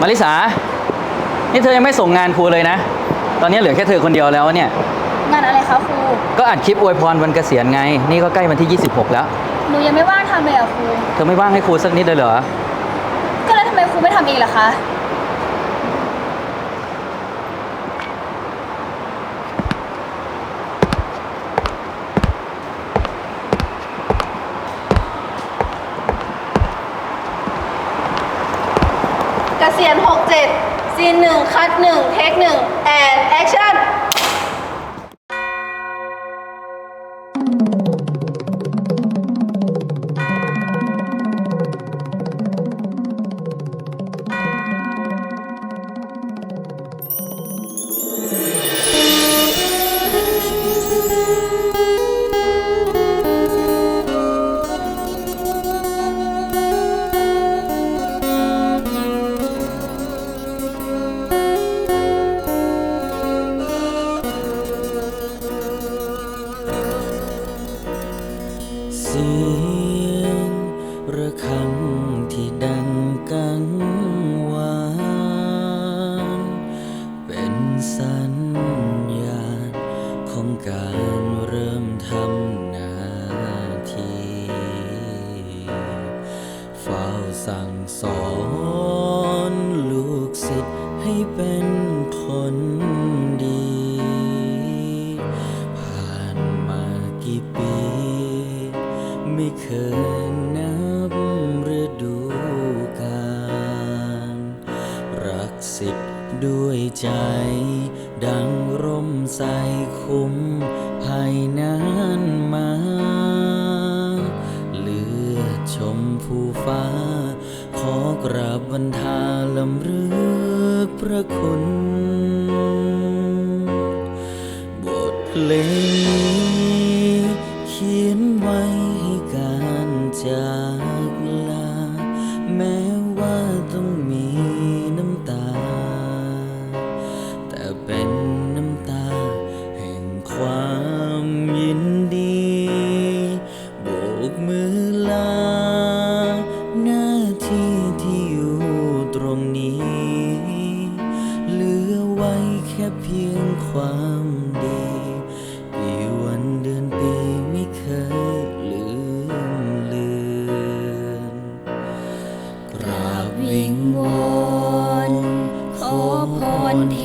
มาริสา นี่เธอยังไม่ส่งงานครูเลยนะ ตอนนี้เหลือแค่เธอคนเดียวแล้วเนี่ย งานอะไรคะครู ก็อัดคลิปอวยพรวันเกษียณไง นี่ก็ใกล้วันที่ 26 แล้ว หนูยังไม่ว่างทำเลยอะครู เธอไม่ว่างให้ครูสักนิดเลยเหรอ ก็แล้วทำไมครูไม่ทำเองล่ะคะ เกษียณ67ซีนหนึ่งคัดหนึ่งเทคหนึ่งแอนแอคชั่น สอนลูกศิษย์ให้เป็นคนดี ผ่านมากี่ปี ไม่เคยนับฤดูกาลรักสิทธิ์ด้วยใจ ดังร่มใสคุ้มภายนั้นมา เลือดชมผู้ฟ้า ขอกราบวันทาลำลึกพระคุณ บทเพลงนี้เขียนไว้ให้การจาก แค่เพียงความดีกี่วันเดือนปีไม่เคยลืมเลือนกราบวิงวอนขอพรเท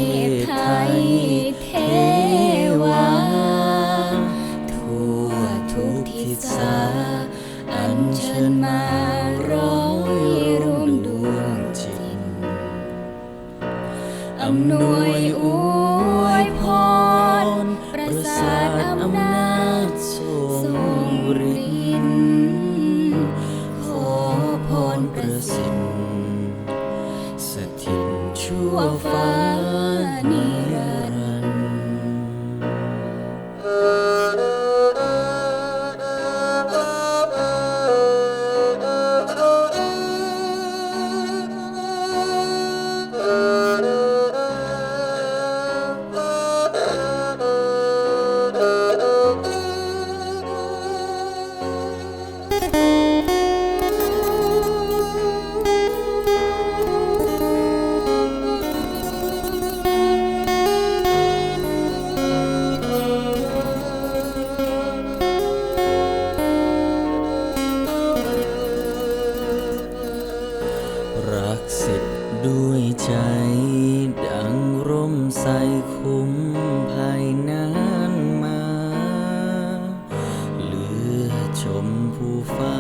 มผู้ฟ้า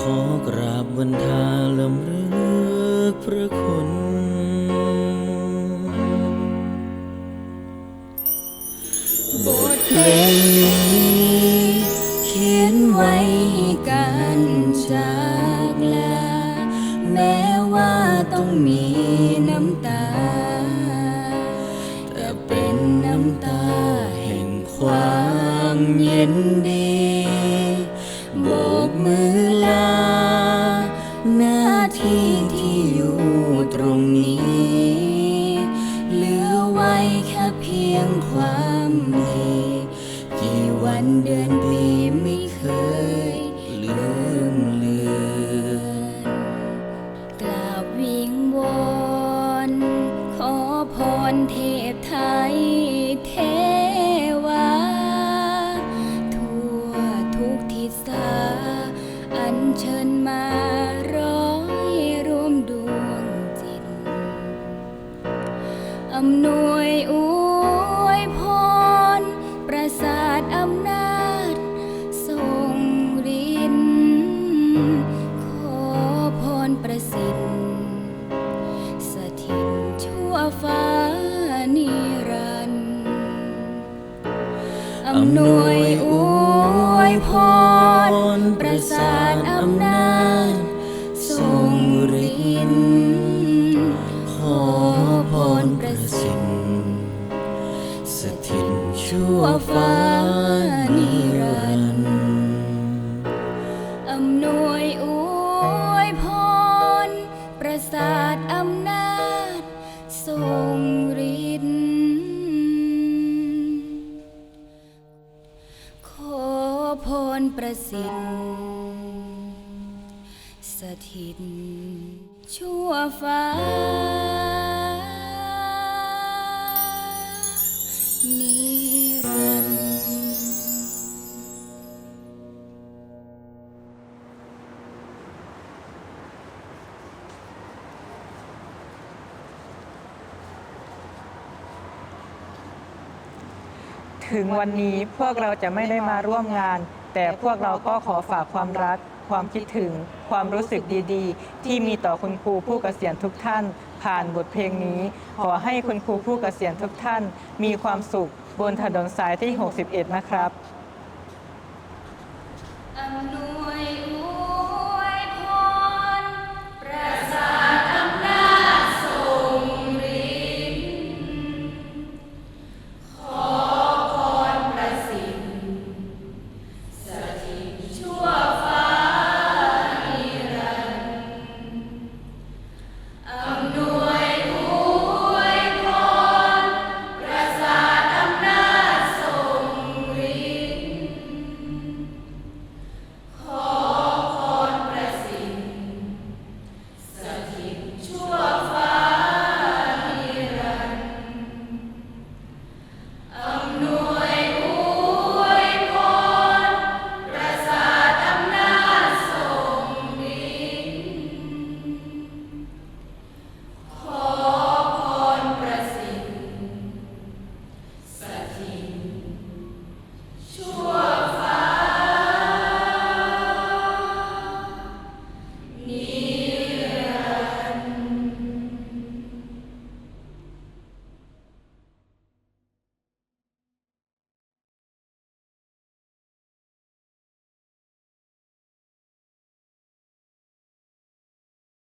ขอกราบวันทาลำลึกพระคุณบทเพลงนี้เขียนไว้กันจากลา แม้ว่าต้องมีน้ำตา แต่เป็นน้ำตาแห่งความยินดี ดือนปีไม่เคยลืมเลือนกราบวิงวอนขอพรเทพไทยเทวา ทั่วทุกทิศาอันเชิญมา รประสาทอำนาจทรงฤทธิ์ขอพรประสิทธิ์สถิตชั่วฟ้านิรันดร์อำนวยอวยพรประสาทอำนาจทรง ประสิทธิ์สถิต ชั่วฟ้า นิรันดร์ถึงวันนี้พวกเราจะไม่ได้มาร่วมงาน แต่พวกเราก็ขอฝากความรัก ความคิดถึง ความรู้สึกดีๆ ที่มีต่อคุณครูผู้เกษียณทุกท่าน ผ่านบทเพลงนี้ ขอให้คุณครูผู้เกษียณทุกท่าน มีความสุขบนถนนสายที่ 61 นะครับ